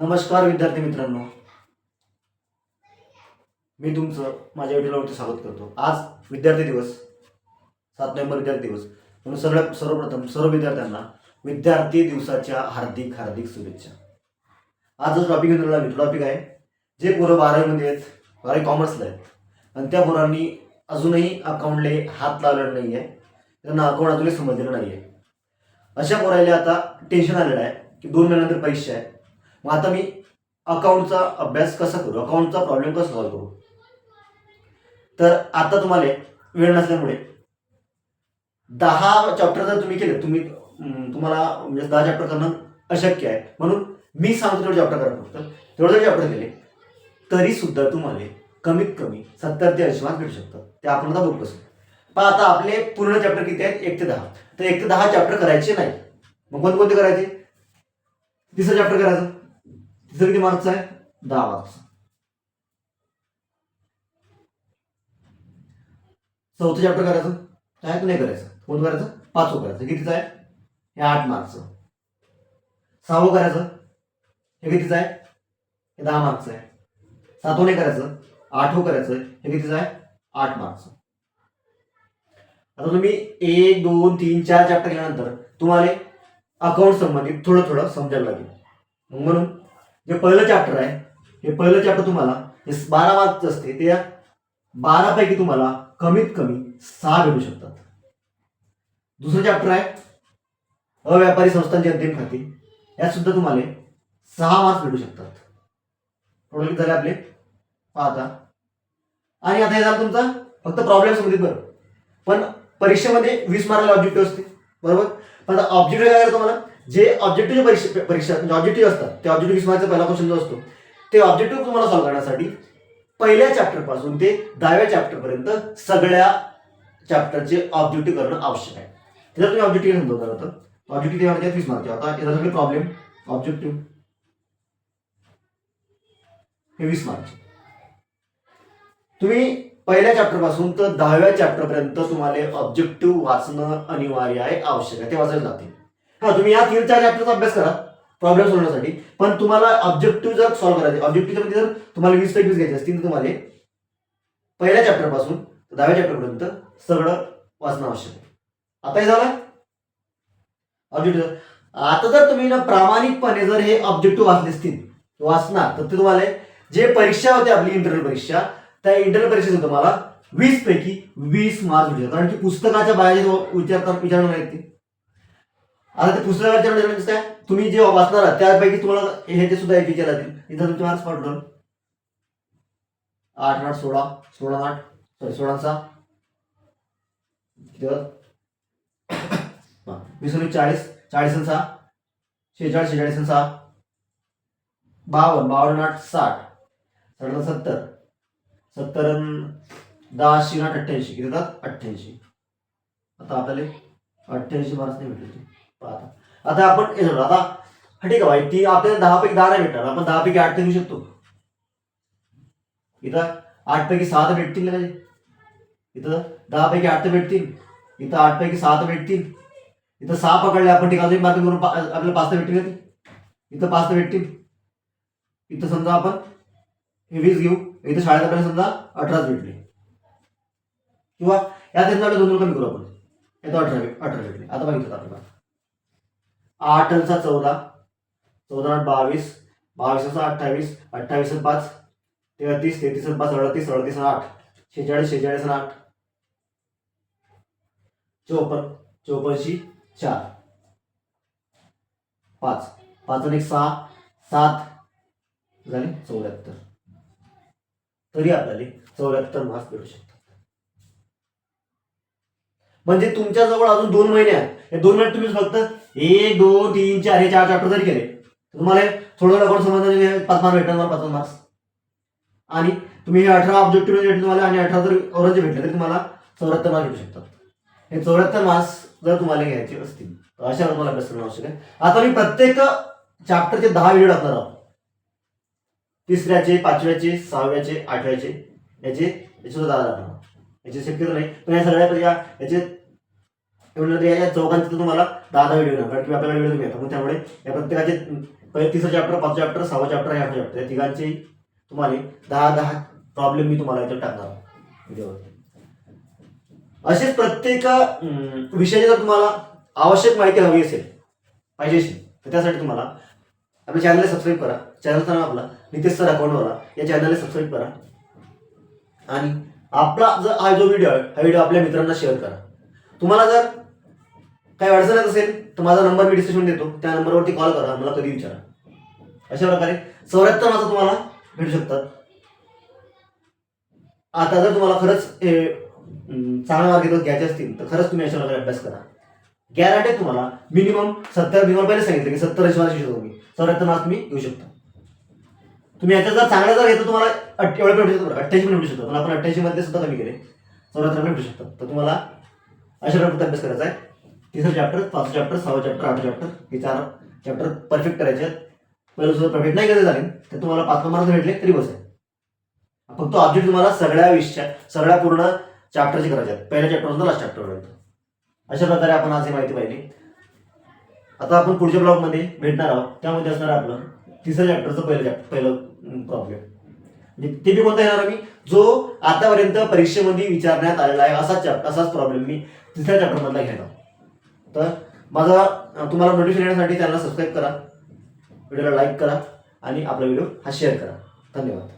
नमस्कार विद्यार्थी मित्रांनो. मी तुमचं माझ्या व्हिडिओवरती स्वागत करतो. आज विद्यार्थी दिवस. सात नोव्हेंबर विद्यार्थी दिवस. म्हणून सगळ्या सर्वप्रथम सर्व विद्यार्थ्यांना विद्यार्थी दिवसाच्या हार्दिक हार्दिक शुभेच्छा. आज जो टॉपिक घेऊन आला टॉपिक आहे जे पोरं बारावीमध्ये आहेत बारावी कॉमर्सला आहेत. आणि त्या पोरांनी अजूनही अकाउंटले हात लावलेला नाही आहे त्यांना अकाउंट अजूनही समजलेलं नाही आहे अशा पोरायला आता टेन्शन आलेलं आहे की दोन महिन्यानंतर परीक्षा आहे. मग आता मी अकाउंटचा अभ्यास कसा करू? अकाउंटचा प्रॉब्लेम कसा सॉल्व्ह करू? तर आता तुम्हाला वेळ नसल्यामुळे दहा चॅप्टर जर तुम्ही केले तुम्ही तुम्हाला म्हणजे दहा चॅप्टर करणं अशक्य आहे. म्हणून मी सांगतो तेवढे चॅप्टर करा फक्त. तेवढे जर चॅप्टर केले तरी सुद्धा तुम्हाला कमीत कमी सत्तर ते ऐंशी मार्क भेटू शकतात. ते आपण आता बघू कसं. पण आता आपले पूर्ण चॅप्टर किती आहेत? एक ते दहा. तर एक ते दहा चॅप्टर करायचे नाही. मग कोणते कोणते करायचे? तिसरं चॅप्टर करायचं. तिसरं किती मार्क्स आहे दहा मार्क्स चौथं चॅप्टर करायचं काय नाही करायचं कोण करायचं पाचवं करायचं कितीचं आहे हे आठ मार्क्सचं सहावं करायचं हे कितीचं आहे हे दहा मार्क्सचं आहे सातवं नाही करायचं आठवं करायचं हे कितीचं आहे आठ मार्क्सचं आता तुम्ही एक दोन तीन चार चॅप्टर केल्यानंतर तुम्हाला अकाउंट संबंधित थोडं थोडं समजायला लागेल मग म्हणून जे पहिलं चॅप्टर आहे हे पहिलं चॅप्टर तुम्हाला जे बारा मार्क्स असते ते बारापैकी तुम्हाला कमीत कमी सहा भेटू शकतात. दुसरं चॅप्टर आहे अव्यापारी संस्थांची अंतिम खाती. यात सुद्धा तुम्हाला सहा मार्क्स भेटू शकतात. टोटल झाले आपले? पाहता. आणि आता हे झालं तुमचा फक्त प्रॉब्लेम संबंधित बरं. पण परीक्षेमध्ये वीस मार्काला ऑब्जेक्टिव्ह असते. बरोबर? पण आता ऑब्जेक्टिव्ह काय करतो तुम्हाला? जे ऑब्जेक्टिव्ह परीक्षा परीक्षा म्हणजे ऑब्जेक्टिव्ह असतात ते ऑब्जेक्टिव्ह वीस पहिला क्वेश्चन जो असतो ते ऑब्जेक्टिव्ह तुम्हाला सॉल्व्ह करण्यासाठी पहिल्या चॅप्टरपासून ते दहाव्या चॅप्टर पर्यंत सगळ्या चॅप्टरचे ऑब्जेक्टिव्ह करणं आवश्यक आहे. त्याला तुम्ही ऑब्जेक्टिव्ह समजवणार होतं ऑब्जेक्टिव्ह म्हणजे वीस मार्क आता याचा सगळे प्रॉब्लेम ऑब्जेक्टिव्ह हे वीस मार्क तुम्ही पहिल्या चॅप्टरपासून तर दहाव्या चॅप्टर पर्यंत तुम्हाला ऑब्जेक्टिव्ह वाचणं अनिवार्य आहे आवश्यक आहे. ते वाचायला लागते हा तुम्ही या तीन चार चॅप्टरचा अभ्यास करा प्रॉब्लेम सोडवण्यासाठी. पण तुम्हाला ऑब्जेक्टिव्ह जर सॉल्व्ह करायचे ऑब्जेक्टिव्हमध्ये जर तुम्हाला वीस पैकी घ्यायचे असतील तर तुम्हाला पहिल्या चॅप्टरपासून दहाव्या चॅप्टरपर्यंत सगळं वाचणं आवश्यक आहे. आता हे झालं? ऑब्जेक्टिव्ह आता जर तुम्ही ना प्रामाणिकपणे जर हे ऑब्जेक्टिव्ह वाचले असतील वाचणार तर ते तुम्हाला जे परीक्षा होती आपली इंटरनल परीक्षा त्या इंटरनल परीक्षेत तुम्हाला वीस पैकी वीस मार्क्स भेटतात कारण की पुस्तकाच्या बाहेर विचारता विचारणार येतील ते. आता ते पुस्तकाच्या विचारणार म्हणजे काय? तुम्ही जे वाचणार आहात त्यापैकी तुम्हाला हे ते सुद्धा एक विचार येतील. इथं तुमचे मार्क्स पडलं आठ आठ सोळा सोळा आठ सॉरी सोळा सहा. वीस चाळीस चाळीस आणि सहा. शेहेचाळीस शेहेचाळीस आणि सहा. बावन्न बावन्न आठ साठ. साठ सत्तर. सत्तर दहा अशी आठ अठ्ठ्याऐंशी. किती येतात? अठ्ठ्याऐंशी. आता आपल्याला अठ्ठ्याऐंशी मार्क्स नाही भेटले. आता आता आपण हे झालं आता हा ठीक आहे भाई ती आपल्याला दहा पैकी दहा नाही भेटणार. आपण दहा पैकी आठ घेऊ शकतो. इथं आठ पैकी सहा तर भेटतील ना इथं दहा पैकी आठ तर भेटतील. इथं आठ पैकी सहा तर भेटतील. इथं सहा पकडले आपण ठीक आहे. अजून करून आपल्याला पाच तर भेटतील इथं पाच तर भेटतील. इथं समजा आपण हे वीस घेऊ. इथं शाळेत आपल्याला समजा अठराच भेटले. किंवा यात आपल्याला दोन कमी करू आपण. इथं अठरा अठरा भेटले. आता बघितलं आपल्याला आठ अंचा चौदा. चौदा आठ बावीस. बावीस अंचा अठ्ठावीस. अठ्ठावीस पाच. तेहतीस तेहतीस पाच अडतीस अडतीस आठ. शेहेचाळीस शेहेचाळीस आठ. चौपन्न चौपन्नशी चार. पाच. पाच आणि सहा. सात. झाले चौऱ्याहत्तर. तरी आपल्याला चौऱ्याहत्तर मार्क्स भेटू शकतात. म्हणजे तुमच्याजवळ अजून दोन महिने आहेत. हे दोन महिन्यात तुम्ही फक्त एक दोन तीन चार हे चार चॅप्टर जरी केले. तर तुम्हाला थोडं अकाउंट समजणार पाच मार्क भेटणार पाच मार्क्स आणि तुम्ही हे अठरा ऑब्जेक्टिव्ह भेटले तुम्हाला आणि अठरा जर औरंगचे भेटले तरी तुम्हाला चौऱ्याहत्तर मार्क्स भेटू शकतात. हे चौऱ्याहत्तर मार्क्स जर तुम्हाला घ्यायचे असतील तर अशा तुम्हाला अभ्यास करणं आवश्यक आहे. आता मी प्रत्येक चॅप्टरचे दहा व्हिडिओ टाकणार आहोत. तिसऱ्याचे पाचव्याचे सहाव्याचे आठव्याचे याचे याचे सुद्धा दहा टाकणार याचे शक्यता नाही. पण या सगळ्या या याचे एवढं या चौघांचे तुम्हाला दहा दहा व्हिडिओ कारण की आपल्याला व्हिडिओ तुम्ही मग त्यामुळे या प्रत्येकाचे पहिले तिसरं चॅप्टर पाचवं चॅप्टर सहावं चॅप्टर हे चॅप्टर या तिघांचे तुम्हाला दहा दहा प्रॉब्लेम मी तुम्हाला याच्यात टाकणार. व्हिडिओवर असेच प्रत्येक विषयाची जर तुम्हाला आवश्यक माहिती हवी असेल पाहिजे असेल तर त्यासाठी तुम्हाला आपल्या चॅनलला सबस्क्राईब करा. चॅनलचं नाव आपला नितेश सर अकाउंटवाला या चॅनलला सबस्क्राईब करा. आणि आपला जर हा जो व्हिडिओ आहे हा व्हिडिओ आपल्या मित्रांना शेअर करा. तुम्हाला जर काही अडचण असेल तर माझा नंबर मी डिस्क्रिप्शन देतो. त्या नंबरवरती कॉल करा मला कधी विचारा. अशा प्रकारे चौऱ्याहत्तर माझं तुम्हाला भेटू शकतात. आता जर तुम्हाला खरंच हे चांगला मार्ग घ्यायचे असतील तर खरंच तुम्ही अशा प्रकारे अभ्यास करा. गॅरंटी तुम्हाला मिनिमम सत्तर मी पहिले सांगितलं की सत्तर ऐंशी मार्क शिकतो तुम्ही चौऱ्याहत्तर मार्क तुम्ही येऊ शकता. तुम्ही याच्यात जर चांगला जर घेतो तुम्हाला अठ- एवढं भेटू शकतो अठ्ठ्याऐंशी पण भेटू शकतो. पण आपण अठ्ठ्याऐंशी मध्ये सुद्धा कमी केले. चौऱ्याहत्तर पण भेटू शकतात तर तुम्हाला अशा प्रकारे अभ्यास करायचा आहे. तिसरं चॅप्टर पाचवं चॅप्टर सहावं चॅप्टर आठ चॅप्टर हे चार चॅप्टर परफेक्ट करायचे आहेत. पहिलं सुद्धा परफेक्ट नाही करायचं झाले तर तुम्हाला पाच मार्क भेटले तरी बस आहे. फक्त ऑब्जेक्ट तुम्हाला सगळ्या विषया सगळ्या पूर्ण चॅप्टरचे करायचे आहेत. पहिल्या चॅप्टरपासून लास्ट चॅप्टरपर्यंत अशा प्रकारे आपण आज ही माहिती पाहिली. आता आपण पुढच्या ब्लॉगमध्ये भेटणार आहोत. त्यामध्ये असणार आपलं तिसऱ्या चॅप्टरचं पहिलं चॅप्टर पहिलं प्रॉब्लेम म्हणजे ते बी कोणता येणार मी जो आतापर्यंत परीक्षेमध्ये विचारण्यात आलेला आहे असाच चॅप्टर असाच प्रॉब्लेम मी तिसऱ्या चॅप्टरमधला घेणार तर माझा तुम्हाला नोटिफिकेशन येण्यासाठी चॅनलला सबस्क्राईब करा व्हिडिओला लाईक करा आणि आपला व्हिडिओ हा शेअर करा. धन्यवाद.